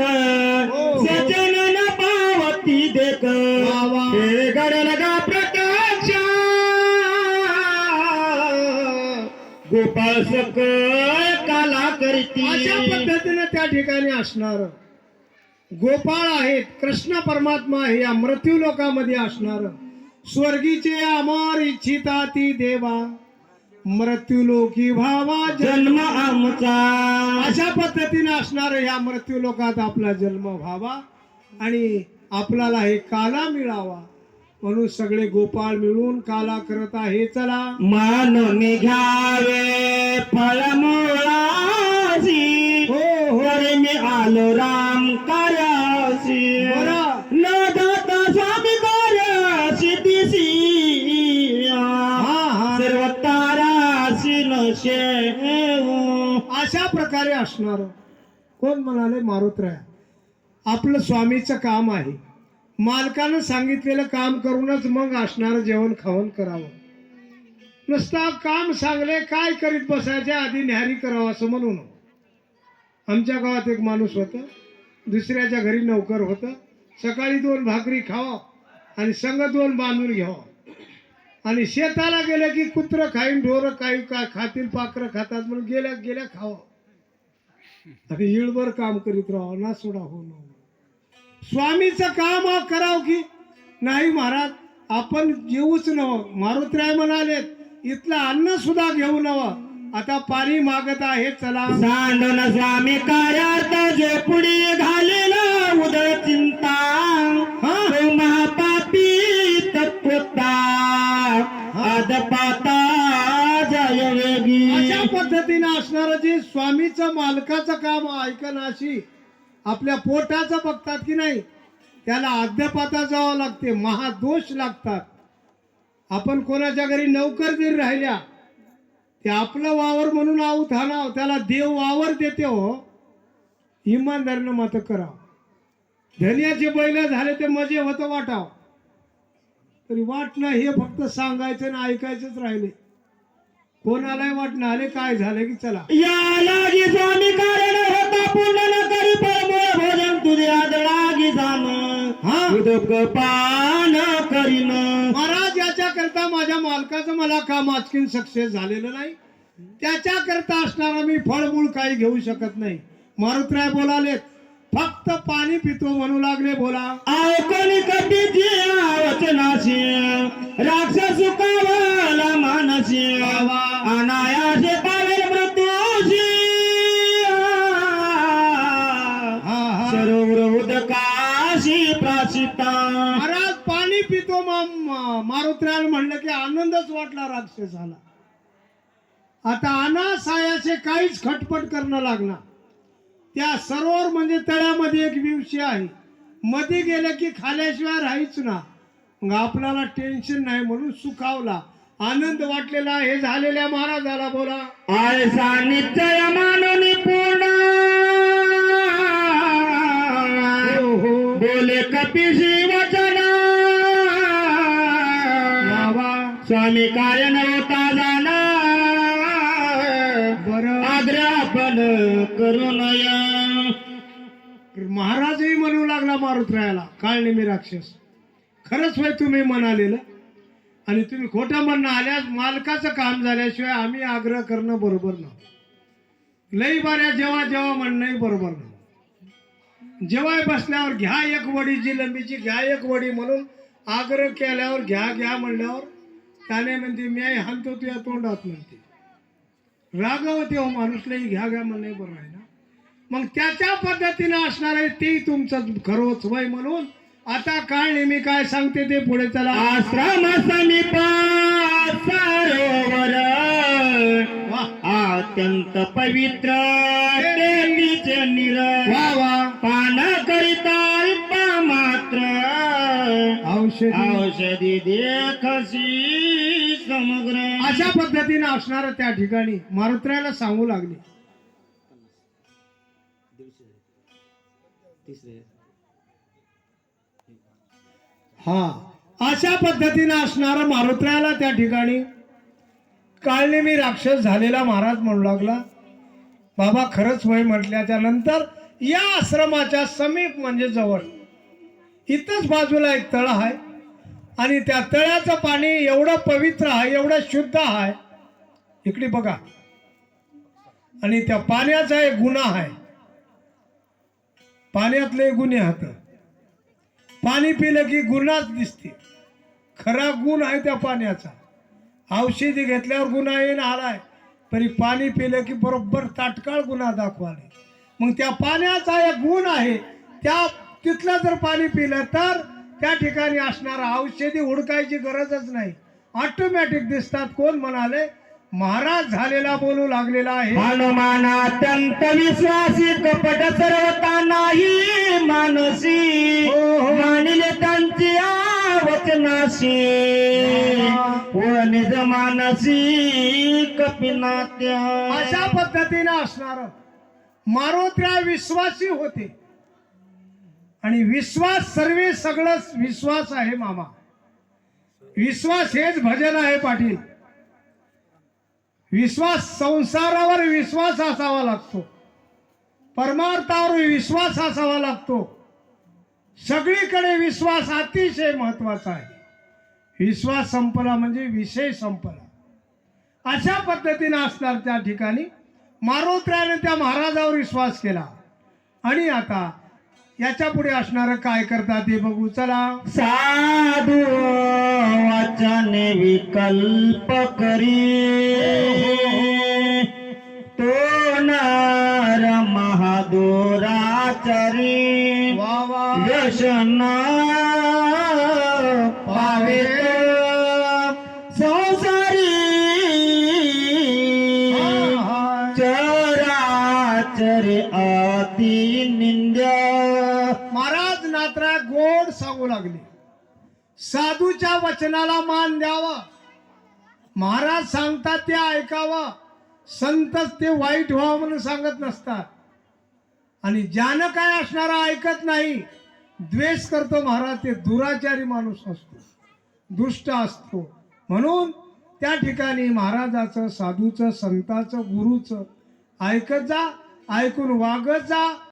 हो. सजन पावती देक वा, वा. हे घडल गा प्रकाश. गोपाळ सकळ काला करती अशा पद्धतीने त्या ठिकाणी असणार. गोपाळ आहेत कृष्ण परमात्मा हे या मृत्यू लोकामध्ये असणार. स्वर्गीचे अमर इच्छिता ती देवा. मृत्यूलोकी भावा जन्म आमचा. अशा पद्धतीने असणार या मृत्यूलोकात आपला जन्म व्हावा आणि आपल्याला हे काला मिळावा. म्हणून सगळे गोपाळ मिळून काला करत आहे. चला. मान घ्यावे फळमुळासी अशा प्रकारे असणार. कोण म्हणाले मारुतराया आपलं स्वामीचं काम आहे. मालकानं सांगितलेलं काम करूनच मग असणार जेवण खावण करावं. नुसता काम सांगले काय करीत बसायच्या आधी न्यारी करावं असं म्हणून. आमच्या गावात एक माणूस होता दुसऱ्याच्या घरी नोकर होतं. सकाळी दोन भाकरी खावा आणि संग दोन बांधून घ्यावा. आणि शेताला गेलं की कुत्र खाईन ढोर काही का खातील पाखरं खातात म्हणून गेल्या गेल्या खावा. आणि इळभर काम करीत राहावं ना सोडा हो न हो. स्वामीचं काम करावं कराव की? नाही महाराज आपण येऊच नव. मारुतराय म्हणालेत इथलं अन्न सुद्धा घेऊ नवं. आता पाणी मागत आहे चला. सांडन स्वामी कार्यार्थ जे पुढे घालेला उदय आदपाता जय वेगी. अशा पद्धतीनं असणारं जे स्वामीचं मालकाचं काम ऐकनाशी आपल्या पोटाचं बघतात की नाही त्याला अध्यपाता जावं लागते महादोष लागतात. आपण कोणाच्या घरी नौकर जरी राहिल्या ते आपलं वावर म्हणून आऊत हाणाव त्याला देव वावर देते हो. इमानदारीनं मत करावं. धन्याचे बैल झाले ते मजे होतं वाटाव. तरी वाटणं हे फक्त सांगायचं आणि ऐकायचंच राहिले. कोणालाही वाटणं आले काय झालं की चला. याला जी स्वामी कारण होता पूर्ण न करी परमोळ भोजन तुझ्या लागी जाण हा? उदक पान करीन. महाराज याच्या करता माझ्या मालकाचं मला काम आजकीन सक्सेस झालेलं नाही. त्याच्या करता असणारा मी फळमूळ काही घेऊ शकत नाही. मारुतराय बोलाले फक्त पाणी पितो म्हणू लागले बोला. कधीची वचनाशी राक्षस सुखावाला मानसी अनायास पावेल मृत्यूशी सरोवर उदकाशी प्राशिता. महाराज पाणी पितो मा- म्हणलं की आनंदच वाटला राक्षसाला. आता अनासायाचे काहीच खटपट करणं लागणार. त्या सरोवर म्हणजे तळ्यामध्ये एक विवशी आहे. मध्ये गेलं की खाल्याशिवाय राहायच ना आपल्याला टेन्शन नाही म्हणून सुखावला. आनंद वाटलेला हे झालेल्या महाराजाला बोला. आळसा निश्चय मानून पूर्ण. हो हो. बोले कपिशी वचन स्वामी काय नव्हता जाणा. बरं. आग्रह पण करू नये. महाराजही म्हणू लागला मारुतरायाला. काळ नेमी राक्षस. खरंच होय तुम्ही म्हणालेलं. आणि तुम्ही खोटं म्हणणं आल्यास मालकाचं काम झाल्याशिवाय आम्ही आग्रह करणं बरोबर ना लई बऱ्या जेव्हा जेव्हा म्हणणंही बरोबर ना जेव्हा बसल्यावर घ्या एक वडीची लंबीची घ्या एक वडी म्हणून आग्रह केल्यावर घ्या घ्या म्हणल्यावर त्याने म्हणते मी हाणतो तुझ्या तोंडात म्हणते. रागवते हो माणूस लई घ्या घ्या म्हणणं बरोबर आहे ना. मग त्याच्या पद्धतीनं असणार आहे ते तुमचं खरोच वय म्हणून आता काळ नेहमी काय सांगते ते पुढे चला. आश्रम समीपा सरोवर अत्यंत पवित्र वा वा. पान करिता अल्प मात्र औषधी. औषधी देखसी समग्र. अशा पद्धतीनं असणार त्या ठिकाणी मारुत्राला सांगू लागले. हा. अशा पद्धतीनं असणारा मारुत्राला त्या ठिकाणी. काळनेमी राक्षस झालेला महाराज म्हणू लागला. बाबा खरंच वय म्हटल्याच्या नंतर या आश्रमाच्या समीप म्हणजे जवळ. इथंच बाजूला एक तळ आहे. आणि त्या तळ्याचं पाणी एवढं पवित्र आहे एवढं शुद्ध आहे. इकडे बघा. आणि त्या पाण्याचा एक गुन्हा आहे. पाण्यातले गुन्हे हात पाणी पिलं की गुन्हाच दिसते. खरा गुण आहे त्या पाण्याचा. औषधी घेतल्यावर गुन्हा येईन आलाय तरी पाणी पिलं की बरोबर ताटकाळ गुन्हा दाखवाले मग त्या पाण्याचा एक गुण आहे त्या तिथलं जर पाणी पिलं तर त्या ठिकाणी असणारा औषधी हुडकायची गरजच नाही. ऑटोमॅटिक दिसतात कोण म्हणाले? महाराज झालेला बोलू लागलेला आहे. हनुमान अत्यंत विश्वासी कपट सर्वता नाही मानसी. हो, हो. मानिले त्यांची वचनाशी व निज मानसी कपिनात्या. अशा पद्धतीने असणार. मारोत्र्या विश्वासी होते. आणि विश्वास सर्वे सगळं विश्वास आहे मामा. विश्वास हेच भजन आहे पाटील. विश्वास संसारावर विश्वास असावा लागतो. परमार्थावर विश्वास असावा लागतो. सगळीकडे विश्वास अतिशय महत्त्वाचा आहे. विश्वास संपला म्हणजे विषय संपला. अशा पद्धतीनं असणार त्या ठिकाणी मारोत्र्याने त्या महाराजावर विश्वास केला. आणि आता याच्यापुढे असणार काय करतात ते बघू. चला. साधू वाचने विकल्प करी. व्यसन पावे संसारी चराचर अति निंद्या. महाराज नात्रा गोड सांगू लागले. साधूच्या वचनाला मान द्यावा. महाराज सांगतात ते ऐकावा. संतच ते वाईट व्हावं म्हणून सांगत नसतात. आणि ज्यानं काय असणारा ऐकत नाही द्वेष करतो महाराज ते दुराचारी माणूस असतो दुष्ट असतो. म्हणून त्या ठिकाणी महाराजाचं साधूचं संताचं गुरुचं ऐकत जा ऐकून वागत जा.